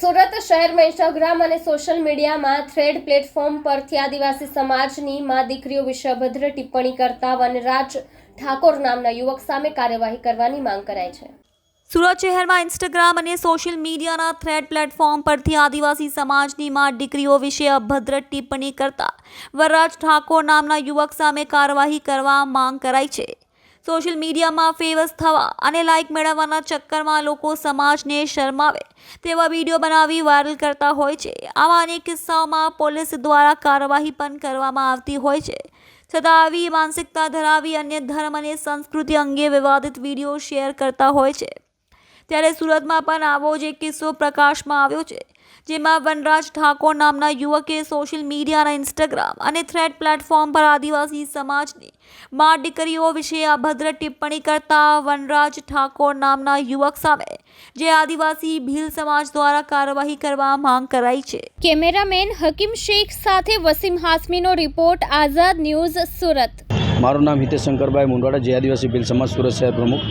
સુરત શહેરમાં ઇન્સ્ટાગ્રામ અને સોશિયલ મીડિયામાં થ્રેડ પ્લેટફોર્મ પરથી આદિવાસી સમાજની મા દીકરીઓ વિશે અભદ્ર ટિપ્પણી કરતા વનરાજ ઠાકોર નામના યુવક સામે કાર્યવાહી કરવાની માંગ કરાઈ છે. સુરત શહેરમાં ઇન્સ્ટાગ્રામ અને સોશિયલ મીડિયાના થ્રેડ પ્લેટફોર્મ પરથી આદિવાસી સમાજની માં દીકરીઓ વિશે અભદ્ર ટિપ્પણી કરતા વરરાજ ઠાકોર નામના યુવક સામે કાર્યવાહી કરવા માંગ કરાઈ છે. સોશિયલ મીડિયામાં ફેમસ થવા અને લાઇક મેળવવાના ચક્કરમાં લોકો સમાજને શરમાવે તેવા વીડિયો બનાવી વાયરલ કરતા હોય છે. આવા અનેક કિસ્સાઓમાં પોલીસ દ્વારા કાર્યવાહી પણ કરવામાં આવતી હોય છે. છતાં આવી માનસિકતા ધરાવી અન્ય ધર્મ અને સંસ્કૃતિ અંગે વિવાદિત વીડિયો શેર કરતા હોય છે. ત્યારે સુરતમાં પણ આવો જ એક કિસ્સો પ્રકાશમાં આવ્યો છે. જેમાં વનરાજ ઠાકોર નામના યુવકે સોશિયલ મીડિયા અને ઇન્સ્ટાગ્રામ અને થ્રેડ પ્લેટફોર્મ પર આદિવાસી સમાજની મા દીકરીઓ વિશે અભદ્ર ટિપ્પણી કરતા વનરાજ ઠાકોર નામના યુવક સામે જે આદિવાસી ભીલ સમાજ દ્વારા કાર્યવાહી કરવા માંગ કરાઈ છે. કેમેરામેન હકીમ શેખ સાથે વસીમ હાસમીનો રિપોર્ટ આઝાદ ન્યૂઝ સુરત. મારું નામ હિતેશ શંકરભાઈ મુંડવાડા જે આદિવાસી ભીલ સમાજ સુરત શહેર પ્રમુખ.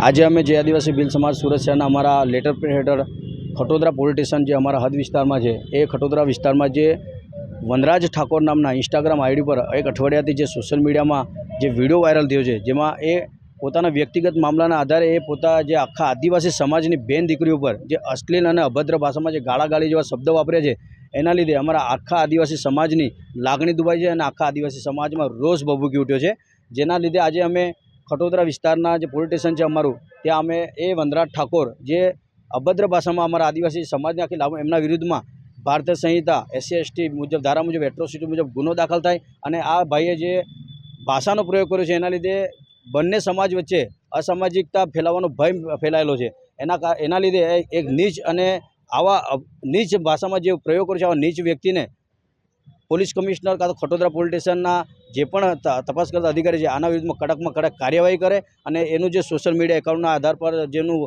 આજે અમે જે આદિવાસી ભીલ સમાજ સુરત શહેરના અમારા લેટર પેડ હેઠળ ખટોદરા પોલીસ સ્ટેશન જે અમારા હદ વિસ્તારમાં છે, એ ખટોદરા વિસ્તારમાં જે વનરાજ ઠાકોર નામના ઇન્સ્ટાગ્રામ આઈડી પર એક અઠવાડિયાથી જે સોશિયલ મીડિયામાં જે વીડિયો વાયરલ થયો છે, જેમાં એ પોતાના વ્યક્તિગત મામલાના આધારે એ પોતા જે આખા આદિવાસી સમાજની બેન દીકરીઓ પર જે અશ્લીલ અને અભદ્ર ભાષામાં જે ગાળાગાળી જેવા શબ્દો વાપરે છે, એના લીધે અમારા આખા આદિવાસી સમાજની લાગણી દુભાઈ છે અને આખા આદિવાસી સમાજમાં રોષ ભભૂકી ઉઠ્યો છે. જેના લીધે આજે અમે ખટોદરા વિસ્તારના જે પોલીસ સ્ટેશન છે અમારું, ત્યાં અમે એ વનરાજ ઠાકોર જે અભદ્ર ભાષામાં અમારા આદિવાસી સમાજને આખી લાભ એમના વિરુદ્ધમાં ભારતીય સંહિતા, એસસી, એસટી મુજબ, ધારા મુજબ એટ્રોસિટી મુજબ ગુનો દાખલ થાય અને આ ભાઈએ જે ભાષાનો પ્રયોગ કર્યો છે, એના લીધે બંને સમાજ વચ્ચે અસામાજિકતા ફેલાવાનો ભય ફેલાયેલો છે. એના એના લીધે એક નીચ અને આવા નીચ ભાષામાં જે પ્રયોગ કર્યો છે, આવા નીચ વ્યક્તિને પોલીસ કમિશનર કાં તો ખટોદરા પોલીસ સ્ટેશનના જે પણ તપાસ કરતા અધિકારી છે, આના વિરુદ્ધમાં કડકમાં કડક કાર્યવાહી કરે અને એનું જે સોશિયલ મીડિયા એકાઉન્ટના આધાર પર જેનું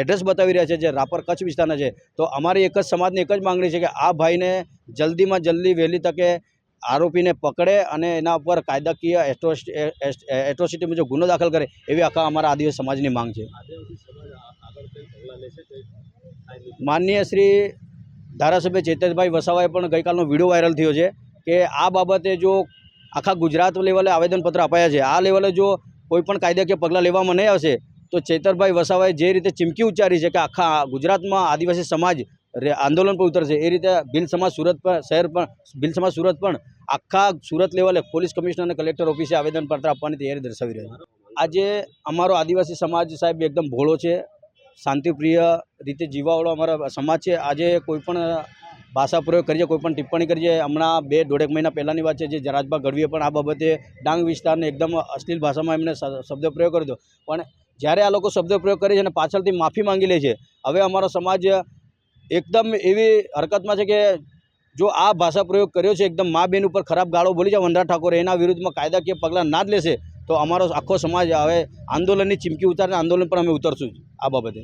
એડ્રેસ બતાવી રહ્યા છે, જે રાપર કચ્છ વિસ્તારના છે, તો અમારી એક જ સમાજની એક જ માંગણી છે કે આ ભાઈને જલ્દીમાં જલ્દી વહેલી તકે આરોપીને પકડે અને એના ઉપર કાયદાકીય એટ્રોસિટી મુજબ ગુનો દાખલ કરે, એવી આખા અમારા આદિવાસી સમાજની માંગ છે. માનનીય શ્રી ધારાસભ્ય ચેતનભાઈ વસાવાએ પણ ગઈકાલનો વીડિયો વાયરલ થયો છે કે આ બાબતે જો આખા ગુજરાત લેવલે આવેદનપત્ર અપાયા છે. આ લેવલે જો કોઈપણ કાયદાકીય પગલાં લેવામાં નહીં આવશે, તો ચેતરભાઈ વસાવાએ જે રીતે ચીમકી ઉચ્ચારી છે કે આખા ગુજરાતમાં આદિવાસી સમાજ આંદોલન પર ઉતરશે, એ રીતે ભીલ સમાજ સુરત પણ શહેર પણ ભીલ સમાજ સુરત પણ આખા સુરત લેવલે પોલીસ કમિશનર અને કલેક્ટર ઓફિસે આવેદનપત્ર આપવાની તૈયારી દર્શાવી રહ્યો આજે અમારો આદિવાસી સમાજ સાહેબ એકદમ ભોળો છે. શાંતિપ્રિય રીતે જીવાવાળો અમારા સમાજ છે. આજે કોઈ પણ ભાષા પ્રયોગ કરીએ, કોઈ પણ ટિપ્પણી કરીએ. હમણાં બે દોઢેક મહિના પહેલાંની વાત છે જે જરાજભા ગઢવીએ પણ આ બાબતે ડાંગ વિસ્તારને એકદમ અશ્લીલ ભાષામાં એમને શબ્દ પ્રયોગ કર્યો હતો. પણ જ્યારે આ લોકો શબ્દ પ્રયોગ કરે છે અને પાછળથી માફી માંગી લે છે, હવે અમારો સમાજ એકદમ એવી હરકતમાં છે કે જો આ ભાષા પ્રયોગ કર્યો છે, એકદમ મા બેન ઉપર ખરાબ ગાળો બોલી જાય વનરાજ ઠાકોરે, એના વિરુદ્ધમાં કાયદાકીય પગલાં ના જ લેશે, તો અમારો આખો સમાજ હવે આંદોલનની ચીમકી ઉતારીને આંદોલન પર અમે ઉતરશું આ બાબતે.